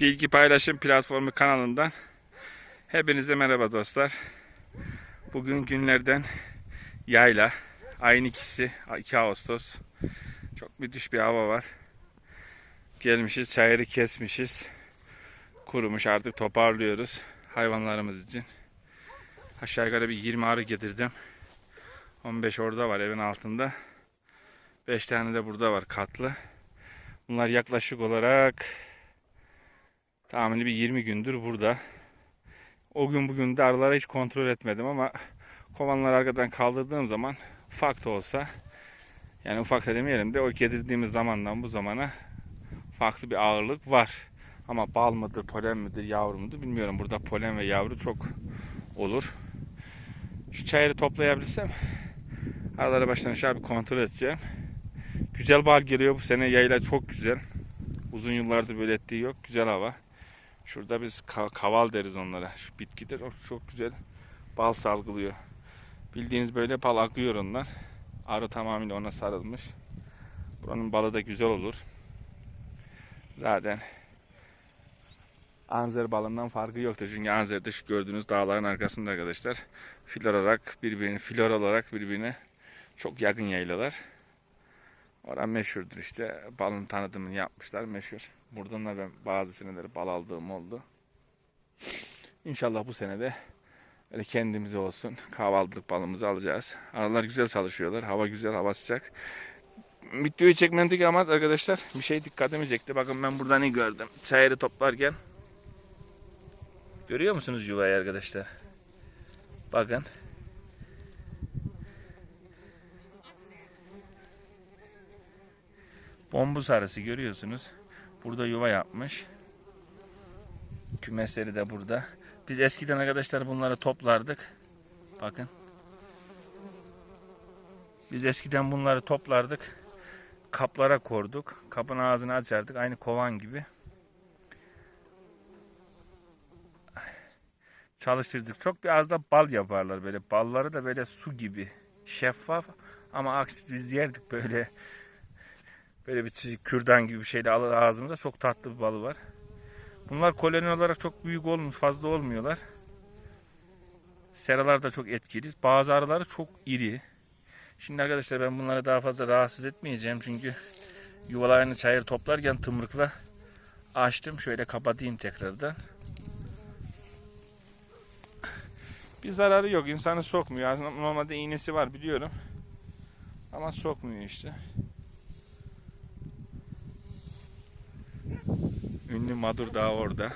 Bilgi Paylaşım Platformu kanalından hepinize merhaba dostlar. Bugün günlerden yayla. Ayın ikisi 2 Ağustos. Çok müthiş bir hava var. Gelmişiz çayırı kesmişiz. Kurumuş artık toparlıyoruz hayvanlarımız için. Aşağı yukarı bir 20 arı getirdim. 15 orada var evin altında. 5 tane de burada var katlı. Bunlar yaklaşık olarak tahmini bir 20 gündür burada. O gün bugün de arıları hiç kontrol etmedim ama kovanları arkadan kaldırdığım zaman ufak da olsa yani ufak da demeyelim de o getirdiğimiz zamandan bu zamana farklı bir ağırlık var. Ama bal mıdır, polen midir, yavru mudur bilmiyorum. Burada polen ve yavru çok olur. Şu çayırı toplayabilsem aralara baştan aşağı bir kontrol edeceğim. Güzel bal geliyor bu sene yayla çok güzel. Uzun yıllardır böyle ettiği yok. Güzel hava. Şurada biz ka- kaval deriz onlara. Şu bitkidir. O çok güzel bal salgılıyor. Bildiğiniz böyle bal akıyor ondan. Arı tamamıyla ona sarılmış. Buranın balı da güzel olur. Zaten Anzer balından farkı yoktur. Çünkü Anzer'de şu gördüğünüz dağların arkasında arkadaşlar. Flor olarak birbirine, flor olarak birbirine çok yakın yaylalar. Oran meşhurdur işte. Balın tanıtımını yapmışlar meşhur. Buradan da ben bazı seneleri bal aldığım oldu. İnşallah bu sene de öyle kendimize olsun kahvaltılık balımızı alacağız. Aralar güzel çalışıyorlar. Hava güzel, hava sıcak. Videoyu çekmemdeki amaç arkadaşlar bir şey dikkatimi çekti. Bakın ben burada ne gördüm. Çayırı toplarken Görüyor musunuz yuvayı arkadaşlar? Bakın. Bombu sarısı görüyorsunuz. Burada yuva yapmış. Kümesleri de burada. Biz eskiden arkadaşlar bunları toplardık. Bakın. Biz eskiden bunları toplardık. Kaplara korduk. Kapın ağzını açardık. Aynı kovan gibi. Çalıştırdık. Çok bir az da bal yaparlar böyle. Balları da böyle su gibi. Şeffaf. Ama aksi biz yerdik böyle. Böyle bir kürdan gibi bir şeyle alır ağzımıza. Çok tatlı bir balı var. Bunlar koloni olarak çok büyük olmuş. Fazla olmuyorlar. Seralar da çok etkili. Bazı arıları çok iri. Şimdi arkadaşlar ben bunları daha fazla rahatsız etmeyeceğim. Çünkü yuvalarını çayır toplarken tımrıkla açtım. Şöyle kapatayım tekrardan. Bir zararı yok. İnsanı sokmuyor. Normalde iğnesi var biliyorum. Ama sokmuyor işte. Ünlü Madur Dağı orada.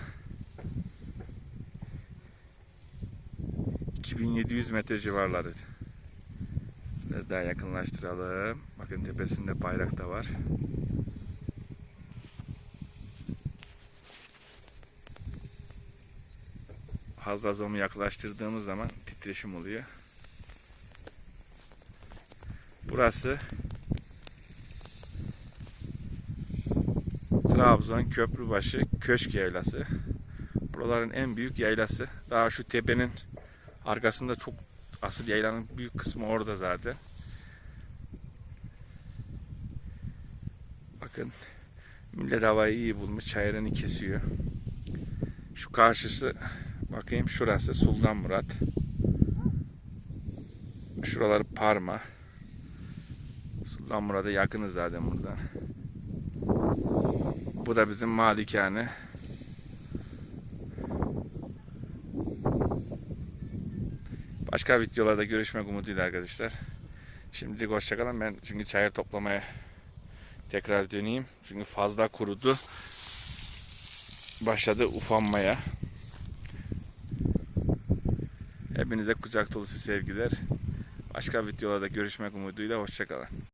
2700 metre civarları. Biraz daha yakınlaştıralım. Bakın tepesinde bayrak da var. Fazla zoom'u yaklaştırdığımız zaman titreşim oluyor. Burası Trabzon Köprübaşı Köşk Yaylası. Buraların en büyük yaylası. Daha şu tepenin arkasında çok asıl yaylanın büyük kısmı orada zaten. Bakın millet havayı iyi bulmuş. Çayırını kesiyor. Şu karşısı bakayım şurası Sultan Murat. Şuraları Parma. Sultan Murat'a yakınız zaten buradan. Bu da bizim malikane. Başka videolarda görüşmek umuduyla arkadaşlar. Şimdilik hoşçakalın. Ben çünkü çayır toplamaya tekrar döneyim. Çünkü fazla kurudu. Başladı ufanmaya. Hepinize kucak dolusu sevgiler. Başka videolarda görüşmek umuduyla hoşçakalın.